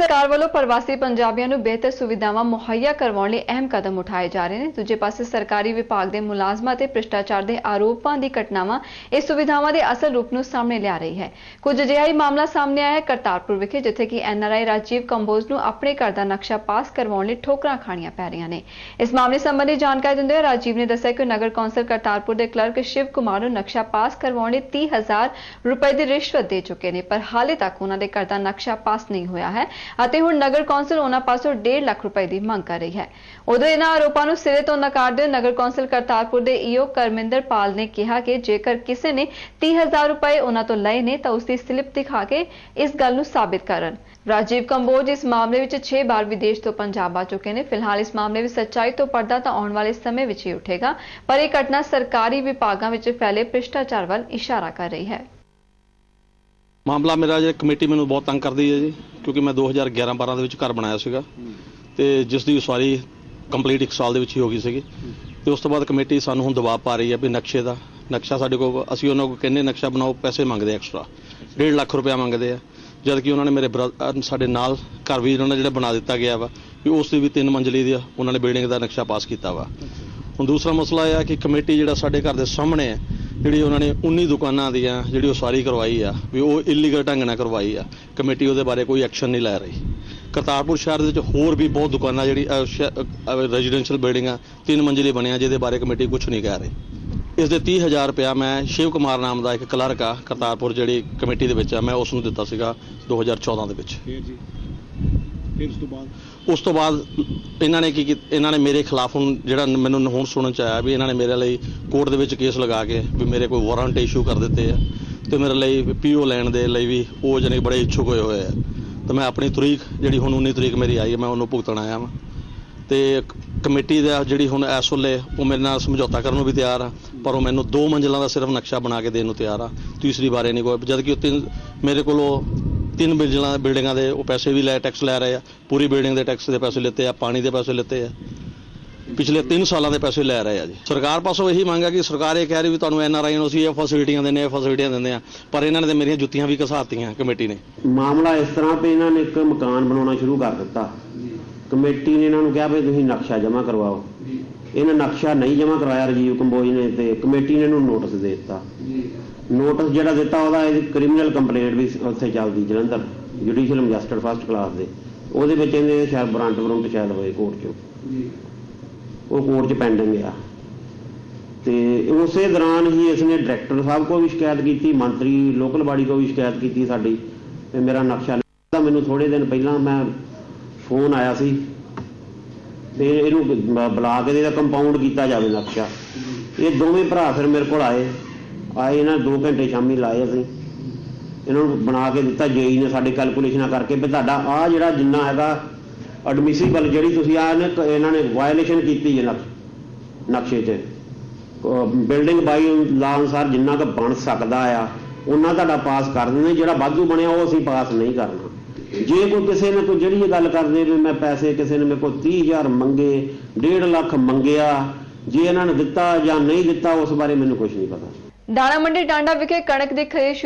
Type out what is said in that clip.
ਸਰਕਾਰ ਵੱਲੋਂ ਪ੍ਰਵਾਸੀ ਪੰਜਾਬੀਆਂ ਨੂੰ ਬਿਹਤਰ ਸੁਵਿਧਾਵਾਂ ਮੁਹੱਈਆ ਕਰਵਾਉਣ ਲਈ ਅਹਿਮ ਕਦਮ ਉਠਾਏ ਜਾ ਰਹੇ ਨੇ। ਦੂਜੇ ਪਾਸੇ ਸਰਕਾਰੀ ਵਿਭਾਗ ਦੇ ਮੁਲਾਜ਼ਮਾਂ ਤੇ ਭ੍ਰਿਸ਼ਟਾਚਾਰ ਦੇ ਆਰੋਪਾਂ ਦੀ ਘਟਨਾਵਾਂ ਇਸ ਸੁਵਿਧਾਵਾਂ ਦੇ ਅਸਲ ਰੂਪ ਨੂੰ ਸਾਹਮਣੇ ਲਿਆ ਰਹੀ ਹੈ। ਕੁਝ ਅਜਿਹਾ ਹੀ ਮਾਮਲਾ ਸਾਹਮਣੇ ਆਇਆ ਹੈ ਕਰਤਾਰਪੁਰ ਵਿਖੇ, ਜਿੱਥੇ ਕਿ ਐਨਆਰਆਈ ਰਾਜੀਵ ਕੰਬੋਜ ਨੂੰ ਆਪਣੇ ਘਰ ਦਾ ਨਕਸ਼ਾ ਪਾਸ ਕਰਵਾਉਣ ਲਈ ਠੋਕਰਾਂ ਖਾਣੀਆਂ ਪੈ ਰਹੀਆਂ ਨੇ। ਇਸ ਮਾਮਲੇ ਸੰਬੰਧੀ ਜਾਣਕਾਰੀ ਦਿੰਦੇ ਹੋਏ ਰਾਜੀਵ ਨੇ ਦੱਸਿਆ ਕਿ ਨਗਰ ਕੌਂਸਲ ਕਰਤਾਰਪੁਰ ਦੇ ਕਲਰਕ ਸ਼ਿਵ ਕੁਮਾਰ ਨੂੰ ਨਕਸ਼ਾ ਪਾਸ ਕਰਵਾਉਣ ਲਈ 30000 ਰੁਪਏ ਦੀ ਰਿਸ਼ਵਤ ਦੇ ਚੁੱਕੇ ਨੇ, ਪਰ ਹਾਲੇ ਤੱਕ ਉਹਨਾਂ ਦੇ ਘਰ ਦਾ ਨਕਸ਼ਾ ਪਾਸ ਨਹੀਂ ਹੋਇਆ ਹੈ। ਅਤੇ ਹੁਣ ਨਗਰ ਕੌਂਸਲ ਉਹਨਾਂ ਪਾਸੋਂ 1.5 ਲੱਖ ਰੁਪਏ ਦੀ ਮੰਗ ਕਰ ਰਹੀ ਹੈ। ਉਦੋਂ ਇਹਨਾਂ ਆਰੋਪਾਂ ਨੂੰ ਸਿਰੇ ਤੋਂ ਨਕਾਰਦੇ ਹੋਏ ਨਗਰ ਕੌਂਸਲ ਕਰਤਾਰਪੁਰ ਦੇ ਈਓ ਕਰਮਿੰਦਰ ਪਾਲ ਨੇ ਕਿਹਾ ਕਿ ਜੇਕਰ ਕਿਸੇ ਨੇ 30000 ਰੁਪਏ ਉਹਨਾਂ ਤੋਂ ਲਏ ਨੇ ਤਾਂ ਉਸ ਦੀ ਸਲਿੱਪ ਦਿਖਾ ਕੇ ਇਸ ਗੱਲ ਨੂੰ ਸਾਬਿਤ ਕਰਨ। ਰਾਜੀਵ ਕੰਬੋਜ ਇਸ ਮਾਮਲੇ ਵਿੱਚ 6 ਬਾਰ ਵਿਦੇਸ਼ ਤੋਂ ਪੰਜਾਬ ਆ ਚੁੱਕੇ ਨੇ। ਫਿਲਹਾਲ ਇਸ ਮਾਮਲੇ ਵਿੱਚ ਸੱਚਾਈ ਤੋਂ ਪਰਦਾ ਤਾਂ ਆਉਣ ਵਾਲੇ ਸਮੇਂ ਵਿੱਚ ਹੀ ਉੱਠੇਗਾ, ਪਰ ਇਹ ਘਟਨਾ ਸਰਕਾਰੀ ਵਿਭਾਗਾਂ ਵਿੱਚ ਫੈਲੇ ਭ੍ਰਿਸ਼ਟਾਚਾਰ ਵੱਲ ਇਸ਼ਾਰਾ ਕਰ ਰਹੀ ਹੈ। ਮਾਮਲਾ ਮੇਰਾ ਜੇ ਕਮੇਟੀ ਮੈਨੂੰ ਬਹੁਤ ਤੰਗ ਕਰਦੀ ਹੈ ਜੀ, ਕਿਉਂਕਿ ਮੈਂ 2011-12 ਦੇ ਵਿੱਚ ਘਰ ਬਣਾਇਆ ਸੀਗਾ ਤੇ ਜਿਸ ਦੀ ਉਸਾਰੀ ਕੰਪਲੀਟ 1 ਸਾਲ ਦੇ ਵਿੱਚ ਹੀ ਹੋ ਗਈ ਸੀਗੀ। ਤੇ ਉਸ ਤੋਂ ਬਾਅਦ ਕਮੇਟੀ ਸਾਨੂੰ ਹੁਣ ਦਬਾਅ ਪਾ ਰਹੀ ਹੈ ਵੀ ਨਕਸ਼ੇ ਦਾ, ਨਕਸ਼ਾ ਸਾਡੇ ਕੋਲ, ਅਸੀਂ ਉਹਨਾਂ ਕੋਲ ਕਹਿੰਦੇ ਨਕਸ਼ਾ ਬਣਾਓ, ਪੈਸੇ ਮੰਗਦੇ ਐਕਸਟਰਾ 1.5 ਲੱਖ ਰੁਪਇਆ ਮੰਗਦੇ ਆ। ਜਦ ਕਿ ਉਹਨਾਂ ਨੇ ਮੇਰੇ ਬਰਾ- ਸਾਡੇ ਨਾਲ ਘਰ ਵੀ ਉਹਨਾਂ ਨੇ ਜਿਹੜਾ ਬਣਾ ਦਿੱਤਾ ਗਿਆ ਵਾ, ਵੀ ਉਸ ਦੀ ਵੀ ਤਿੰਨ ਮੰਜ਼ਲੀ ਦੀ ਆ, ਉਹਨਾਂ ਨੇ ਬਿਲਡਿੰਗ ਦਾ ਨਕਸ਼ਾ ਪਾਸ ਕੀਤਾ ਵਾ। ਹੁਣ ਦੂਸਰਾ ਮਸਲਾ ਇਹ ਆ ਕਿ ਕਮੇਟੀ ਜਿਹੜਾ ਸਾਡੇ ਘਰ ਦੇ ਸਾਹਮਣੇ ਹੈ ਜਿਹੜੀ ਉਹਨਾਂ ਨੇ 19 ਦੁਕਾਨਾਂ ਦੀਆਂ ਜਿਹੜੀ ਉਸਾਰੀ ਕਰਵਾਈ ਆ, ਵੀ ਉਹ ਇਲੀਗਲ ਢੰਗ ਨਾਲ ਕਰਵਾਈ ਆ, ਕਮੇਟੀ ਉਹਦੇ ਬਾਰੇ ਕੋਈ ਐਕਸ਼ਨ ਨਹੀਂ ਲੈ ਰਹੀ। ਕਰਤਾਰਪੁਰ ਸ਼ਹਿਰ ਦੇ ਵਿੱਚ ਹੋਰ ਵੀ ਬਹੁਤ ਦੁਕਾਨਾਂ ਜਿਹੜੀ ਰੈਜ਼ੀਡੈਂਸ਼ੀਅਲ ਬਿਲਡਿੰਗਾਂ ਤਿੰਨ ਮੰਜ਼ਲੀ ਬਣੀਆਂ, ਜਿਹਦੇ ਬਾਰੇ ਕਮੇਟੀ ਕੁਝ ਨਹੀਂ ਕਹਿ ਰਹੀ। ਇਸ ਦੇ 30000 ਰੁਪਇਆ ਮੈਂ ਸ਼ਿਵ ਕੁਮਾਰ ਨਾਮ ਦਾ ਇੱਕ ਕਲਰਕ ਆ, ਕਰਤਾਰਪੁਰ ਜਿਹੜੀ ਕਮੇਟੀ ਦੇ ਵਿੱਚ ਆ, ਮੈਂ ਉਸ ਨੂੰ ਦਿੱਤਾ ਸੀਗਾ 2014 ਦੇ ਵਿੱਚ। ਫਿਰ ਉਸ ਤੋਂ ਬਾਅਦ ਉਸ ਤੋਂ ਬਾਅਦ ਇਹਨਾਂ ਨੇ ਕੀ ਕੀਤਾ ਇਹਨਾਂ ਨੇ ਮੇਰੇ ਖਿਲਾਫ ਹੁਣ ਜਿਹੜਾ ਮੈਨੂੰ ਹੁਣ ਸੁਣਨ ਚ ਆਇਆ ਵੀ ਇਹਨਾਂ ਨੇ ਮੇਰੇ ਲਈ ਕੋਰਟ ਦੇ ਵਿੱਚ ਕੇਸ ਲਗਾ ਕੇ ਵੀ ਮੇਰੇ ਕੋਈ ਵਾਰੰਟ ਇਸ਼ੂ ਕਰ ਦਿੱਤੇ ਆ ਤੇ ਮੇਰੇ ਲਈ ਪੀਓ ਲੈਣ ਦੇ ਲਈ ਵੀ ਉਹ ਜਣੇ ਬੜੇ ਇੱਛੁਕ ਹੋਏ ਹੋਏ ਆ। ਤੇ ਮੈਂ ਆਪਣੀ ਤਰੀਕ ਜਿਹੜੀ ਹੁਣ 19 ਤਰੀਕ ਮੇਰੀ ਆਈ ਹੈ ਮੈਂ ਉਹਨੂੰ ਭੁਗਤਣ ਆਇਆ ਵਾਂ। ਤੇ ਕ- ਕਮੇਟੀ ਦਾ ਜਿਹੜੀ ਹੁਣ ਇਸ ਵੇਲੇ ਉਹ ਮੇਰੇ ਨਾਲ ਸਮਝੌਤਾ ਕਰਨ ਨੂੰ ਵੀ ਤਿਆਰ ਆ, ਪਰ ਉਹ ਮੈਨੂੰ ਦੋ ਮੰਜ਼ਿਲਾਂ ਦਾ ਸਿਰਫ ਨਕਸ਼ਾ ਬਣਾ ਕੇ ਦੇਣ ਨੂੰ ਤਿਆਰ ਆ। ਤੀਸਰੀ ਬਾਰੇ ਨਹੀਂ ਕੋਈ ਜਦ ਕਿ ਉਹ ਤਿੰਨ ਮੇਰੇ ਕੋਲੋਂ ਤਿੰਨ ਬਿਲਡਿੰਗਾਂ ਬਿਲਡਿੰਗਾਂ ਦੇ ਉਹ ਪੈਸੇ ਵੀ ਲੈ ਟੈਕਸ ਲੈ ਰਹੇ ਆ। ਪੂਰੀ ਬਿਲਡਿੰਗ ਦੇ ਟੈਕਸ ਦੇ ਪੈਸੇ ਲਿੱਤੇ ਆ, ਪਾਣੀ ਦੇ ਪੈਸੇ ਲਿੱਤੇ ਆ। ਪਿਛਲੇ 3 ਸਾਲਾਂ ਦੇ ਪੈਸੇ ਲੈ ਰਹੇ ਆ ਜੀ। ਸਰਕਾਰ ਪਾਸੋਂ ਇਹੀ ਮੰਗ ਹੈ ਕਿ ਸਰਕਾਰ ਇਹ ਕਹਿ ਰਹੀ ਵੀ ਤੁਹਾਨੂੰ ਐਨ ਆਰ ਆਈ ਨੂੰ ਅਸੀਂ ਇਹ ਫੈਸਿਲਿਟੀਆਂ ਦਿੰਦੇ ਆ, ਇਹ ਫੈਸਿਲਿਟੀਆਂ ਦਿੰਦੇ ਆ। ਪਰ ਇਹਨਾਂ ਨੇ ਤੇ ਮੇਰੀਆਂ ਜੁੱਤੀਆਂ ਵੀ ਘਸਾਤੀਆਂ ਕਮੇਟੀ ਨੇ। ਮਾਮਲਾ ਇਸ ਤਰ੍ਹਾਂ ਵੀ ਇਹਨਾਂ ਨੇ ਇੱਕ ਮਕਾਨ ਬਣਾਉਣਾ ਸ਼ੁਰੂ ਕਰ ਦਿੱਤਾ। ਕਮੇਟੀ ਨੇ ਇਹਨਾਂ ਨੂੰ ਕਿਹਾ ਵੀ ਤੁਸੀਂ ਨਕਸ਼ਾ ਜਮ੍ਹਾਂ ਕਰਵਾਓ। ਇਹਨਾਂ ਨਕਸ਼ਾ ਨਹੀਂ ਜਮ੍ਹਾਂ ਕਰਵਾਇਆ ਰਜੀਵ ਕੰਬੋਜ ਨੇ ਤੇ ਕਮੇਟੀ ਨੇ ਇਹਨੂੰ ਨੋਟਿਸ ਦੇ ਦਿੱਤਾ। ਨੋਟਿਸ ਜਿਹੜਾ ਦਿੱਤਾ ਉਹਦਾ ਇਹ ਕ੍ਰਿਮੀਨਲ ਕੰਪਲੇਂਟ ਵੀ ਉੱਥੇ ਚੱਲਦੀ Jalandhar judicial magistrate first class ਦੇ। ਉਹਦੇ ਵਿੱਚ ਇਹਨੇ ਸ਼ਾਇਦ ਬ੍ਰਾਂਟ ਬਰੰਟ ਸ਼ਾਇਦ ਹੋਏ ਕੋਰਟ 'ਚ। ਉਹ ਕੋਰਟ 'ਚ ਪੈਂਡਿੰਗ ਆ। ਤੇ ਉਸੇ ਦੌਰਾਨ ਹੀ ਇਸਨੇ ਡਾਇਰੈਕਟਰ ਸਾਹਿਬ ਕੋਲ ਵੀ ਸ਼ਿਕਾਇਤ ਕੀਤੀ ਮੰਤਰੀ ਲੋਕਲ ਬਾਡੀ ਕੋਲ ਵੀ ਸ਼ਿਕਾਇਤ ਕੀਤੀ ਸਾਡੀ। ਤੇ ਮੇਰਾ ਨਕਸ਼ਾ ਤਾਂ ਮੈਨੂੰ ਥੋੜੇ ਦਿਨ ਪਹਿਲਾਂ ਮੈਂ ਫੋਨ ਆਇਆ ਸੀ ਤੇ ਇਹਨੂੰ ਬੁਲਾ ਕੇ ਇਹਦਾ ਕੰਪਾਊਂਡ ਕੀਤਾ ਜਾਵੇ ਨਕਸ਼ਾ। ਇਹ ਦੋਵੇਂ ਭਰਾ ਫਿਰ ਮੇਰੇ ਕੋਲ ਆਏ। ਆਏ ਇਹਨਾਂ 2 ਘੰਟੇ ਸ਼ਾਮੀ ਲਾਏ ਅਸੀਂ। ਇਹਨਾਂ ਨੂੰ ਬਣਾ ਕੇ ਦਿੱਤਾ ਜੇਈ ਨੇ ਸਾਡੇ ਕੈਲਕੂਲੇਸ਼ਨਾਂ ਕਰਕੇ। ਵੀ ਤੁਹਾਡਾ ਆ ਜਿਹੜਾ ਜਿੰਨਾ ਹੈਗਾ ਐਡਮਿਸੀਬਲ ਜਿਹੜੀ ਤੁਸੀਂ ਆ ਇਹਨਾਂ ਨੇ ਵਾਇਲੇਸ਼ਨ ਕੀਤੀ ਹੈ ਨਕਸ਼- ਨਕਸ਼ੇ 'ਚ ਬਿਲਡਿੰਗ ਬਾਈ ਲਾ ਅਨੁਸਾਰ ਜਿੰਨਾ ਕੁ ਬਣ ਸਕਦਾ ਆ, ਉਹਨਾਂ ਤੁਹਾਡਾ ਪਾਸ ਕਰ ਦਿੰਦੇ। ਜਿਹੜਾ ਵਾਧੂ ਬਣਿਆ ਉਹ ਅਸੀਂ ਪਾਸ ਨਹੀਂ ਕਰਨਾ। ਜੇ ਕੋਈ ਕਿਸੇ ਨੇ ਕੋਈ ਜਿਹੜੀ ਇਹ ਗੱਲ ਕਰਦੇ ਵੀ ਮੈਂ ਪੈਸੇ ਕਿਸੇ ਨੇ ਮੇਰੇ ਕੋਲ 30000 ਮੰਗੇ 1.5 ਲੱਖ ਮੰਗਿਆ, ਜੇ ਇਹਨਾਂ ਨੇ ਦਿੱਤਾ ਜਾਂ ਨਹੀਂ ਦਿੱਤਾ, ਉਸ ਬਾਰੇ ਮੈਨੂੰ ਕੁਝ ਨਹੀਂ ਪਤਾ। ਦਾਣਾ ਮੰਡੀ ਟਾਂਡਾ ਵਿਖੇ ਕਣਕ ਦੀ ਖਰੀਦ